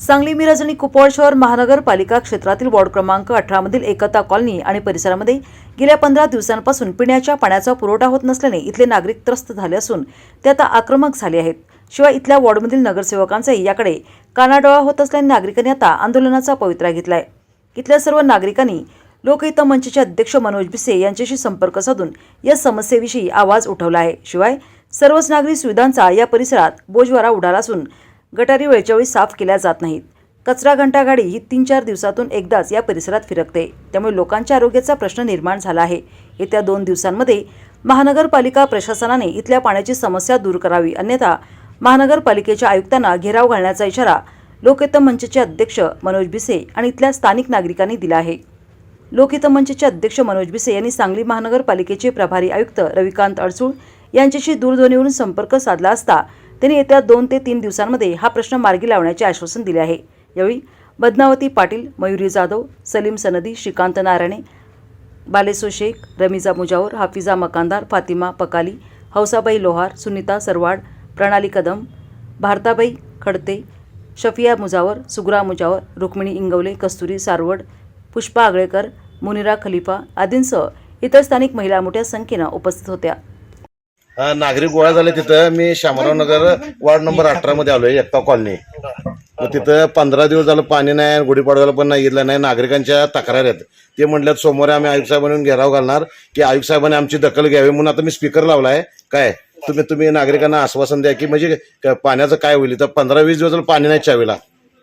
सांगली मिरज आणि कुपवाड शहर महानगरपालिका क्षेत्रातील वॉर्ड क्रमांक अठरामधील एकता कॉलनी आणि परिसरामध्ये गेल्या पंधरा दिवसांपासून पिण्याच्या पाण्याचा पुरवठा होत नसल्याने इथले नागरिक त्रस्त झाले असून ते आता आक्रमक झाले आहेत. शिवाय इथल्या वॉर्डमधील नगरसेवकांचाही याकडे कानाडोळा होत असल्याने नागरिकांनी आता आंदोलनाचा पवित्रा घेतलाय. इथल्या सर्व नागरिकांनी लोकहित मंचचे अध्यक्ष मनोज भिसे यांच्याशी संपर्क साधून या समस्येविषयी आवाज उठवला आहे. शिवाय सर्वच नागरी सुविधांचा या परिसरात बोजवारा उडाला असून गटारी वेळच्यावेळी साफ केल्या जात नाहीत. कचरा घंटा गाडी ही तीन चार दिवसातून एकदाच या परिसरात फिरकते. त्यामुळे लोकांच्या आरोग्याचा प्रश्न निर्माण झाला आहे. येत्या दोन दिवसांमध्ये महानगरपालिका प्रशासनाने इथल्या पाण्याची समस्या दूर करावी. अन्यथा महानगरपालिकेच्या आयुक्तांना घेराव घालण्याचा इशारा लोकहित मंचचे अध्यक्ष मनोज भिसे आणि इथल्या स्थानिक नागरिकांनी दिला आहे. लोकहित मंचचे अध्यक्ष मनोज भिसे यांनी सांगली महानगरपालिकेचे प्रभारी आयुक्त रविकांत अडसूळ यांच्याशी दूरध्वनीवरून संपर्क साधला असता त्यांनी येत्या दोन ते तीन दिवसांमध्ये हा प्रश्न मार्गी लावण्याचे आश्वासन दिले आहे. यावेळी बदनावती पाटील मयुरी जाधव सलीम सनदी श्रीकांत नारायणे बालेसो शेख रमिजा मुजावर हाफिजा मकानदार फातिमा पकाली हौसाबाई लोहार सुनीता सरवाड प्रणाली कदम भारताबाई खडते शफिया मुजावर सुगरा मुजावर रुक्मिणी इंगवले कस्तुरी सारवड पुष्पा आगळेकर मुनिरा खलिफा आदींसह इतर स्थानिक महिला मोठ्या संख्येनं उपस्थित होत्या. नागरिक गोळा झाले तिथं. मी शामराव नगर वार्ड नंबर अठरा मध्ये आलोय एकता कॉलनी. मग तिथं पंधरा दिवस झालं पाणी नाही गुढीपाडव्याला पण नाही घेतलं नाही नागरिकांच्या तक्रार आहेत. ते म्हटल्यात सोमवारी आम्ही आयुक्त साहेबांनी घेराव घालणार की आयुक्त साहेबांनी आमची दखल घ्यावी म्हणून आता मी स्पीकर लावलाय. काय? तुम्ही तुम्ही नागरिकांना आश्वासन द्या की म्हणजे पाण्याचं काय होईल तर पंधरा वीस दिवस झालं पाणी नाही चावीला.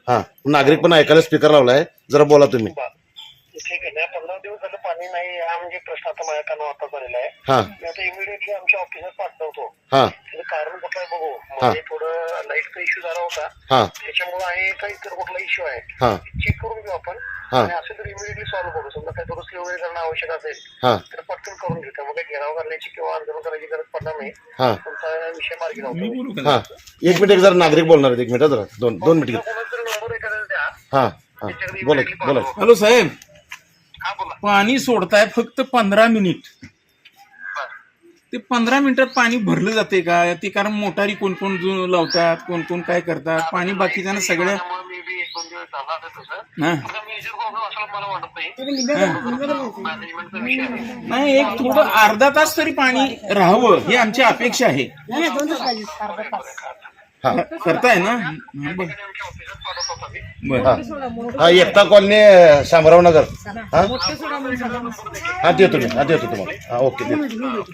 हा. नागरिक पण ऐकायला स्पीकर लावलाय. जरा बोला तुम्ही. ठीक आहे. पंधरा दिवस झालं पाणी नाही. म्हणजे प्रश्न आता माझ्या कानावर आता झालेला आहे. हा. मी आता इमिडिएटली आमच्या ऑफिसात पाठवतो हा. त्याचं कारण कुठलं आहे बघू. म्हणजे थोडं लाईटचा इश्यू झाला होता. हा. त्याच्यामुळे आहे का इतर कुठला इश्यू आहे? हा. चेक करून घेऊ आपण. आणि असेल तर इमिडिएटली सॉल्व्ह करू. समजा काही दुरुस्ती वगैरे करणं आवश्यक असेल हा. तर पटकन करून घेऊ. त्यामुळे काही घेराव घालण्याची किंवा आंदोलन करायची गरज पडणार नाही. हा. तुमचा विषय मार्गी लावतो. हा. एक मिनिट एक जरा नागरिक बोलणार आहेत. एक मिनिट जरा. दोन दोन मिनिट. बोला बोला. हॅलो साहेब. पाणी सोडताय फक्त पंधरा मिनिट. बरं. ते पंधरा मिनिटात पाणी भरलं जाते का? ते कारण मोटारी कोण कोण लावतात कोण कोण काय करतात? पाणी बाकीच्या सगळ्या हा. आहे. नाही एक थोडं अर्धा तास तरी पाणी राहावं ही आमची अपेक्षा आहे. हा. करताय ना? हा, बर. बर. हा. एकता कॉलनी शामराव नगर. हा? हा देतो मी हा देतो तुम्हाला. हा ओके देतो.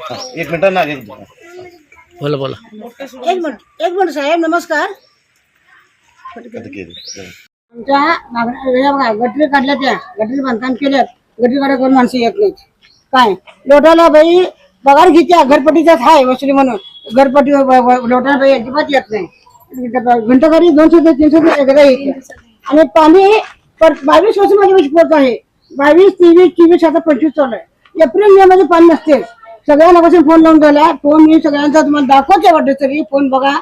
हा, एक मिनिट ना एक एक मिनिट एक मिनिट साहेब नमस्कार. आता केली. आमच्या हे बघा गटरी काढल्या त्या. गटरी बांधकाम केल्यात. गटरी काढा कोण माणसं येत नाहीत. काय? लोटाला बाई पगार घेत्या घरपट्टीचाच हाय वसुली म्हणून. घरपट्टी लोटाला बाई अजिबात येत नाही. घंटागाडी दोनशे ते तीनशे रुपये एकदा येते. आणि पाणी पर बावीस वर्ष माझी वीज पोहोच आहे. बावीस तेवीस चोवीस आता पंचवीस चालू आहे. एप्रिल मे मध्ये पाणी नसते. सगळ्यांना कसं फोन लावून झाला फोन मी सगळ्यांचा तुम्हाला दाखवते वाटत तरी फोन बघा.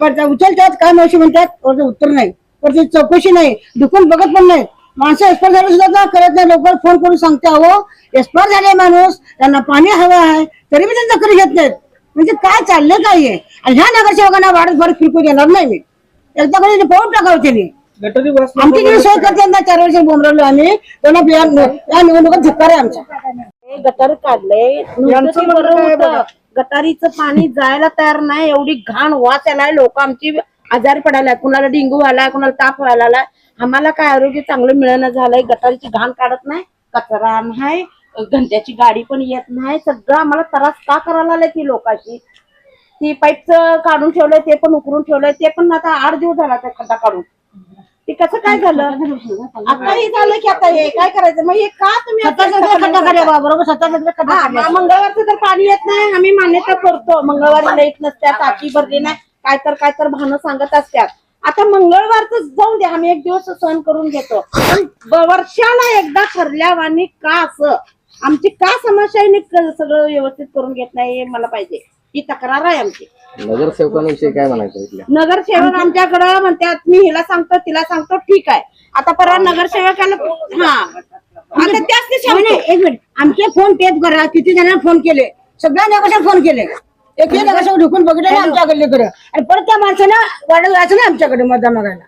पण त्या उचलतात काय माहिती म्हणतात त्याचं उत्तर नाही. पण चौकशी नाही. दुखून बघत पण नाही. माणसं एक्सपायर झाले सुद्धा ना करत नाही? लवकर फोन करून सांगते अहो एक्सपायर झाले माणूस. त्यांना पाणी हवं आहे. तरी मी त्यांचा करी घेत नाहीत. म्हणजे काय चाललंय काय आहे आणि ह्या नगरसेवकांना वाढत भर फिरकू देणार नाही मी. एकदा कधी पाहून टाकावं त्यांनी. आमची जी सोय करते ना चार वर्ष बोंबरवलो आम्ही. त्यांना या या निवडणुकीत धिक्कार आहे आमचा. हे गटार काढलंय. नुसतं ते बरं होतं. गटारीचं पाणी जायला तयार नाही. एवढी घाण वास आलाय लोक आमची आजारी पडायला कुणाला डेंग्यू आलाय कुणाला ताप व्हायला आलाय आम्हाला काय आरोग्य चांगलं मिळणं झालंय. गटारीची घाण काढत नाही. कचरा नाही घंट्याची गाडी पण येत नाही. सगळं आम्हाला त्रास का करायला आलाय ती लोकांची ती पाईपचं काढून ठेवलंय ते पण उकरून ठेवलंय ते पण आता आठ दिवस झाला त्या खड्डा काढून. ते कसं काय झालं? आता हे झालं की आता हे काय करायचं? मग हे का तुम्ही आता खड्डा बा, बरोबर? खड्डा हा. मग मंगळवारचं तर पाणी येत नाही. आम्ही मान्यता करतो. मंगळवारी लाइट नसत्या टाकी भरली नाही. काय तर काय तर भानं सांगत असतात आता मंगळवारच जाऊन द्या. आम्ही एक दिवस सहन करून घेतो. पण ब- वर्षाला एकदा ठरल्यावानी का असं? आमची का समस्या आहे सगळं व्यवस्थित करून घेत नाही हे मला पाहिजे. ही तक्रार आहे आमची. नगरसेवकांविषयी काय म्हणायचं इथल्या? नगरसेवक आमच्याकडं म्हणतात मी हिला सांगतो तिला सांगतो ठीक आहे. आता परवा नगरसेवकाला हा. आता त्याच ते नाही, सांगतो नाही, एक मिनिट. आमचे फोन टेप करा. किती जणांना फोन केले? सगळ्या नगरसेवक फोन केले. एक नगरसेवक ढुकून बघितलं आमच्याकडे आणि परत त्या माणसानं वाढत जायचं ना आमच्याकडे मतदान मागायला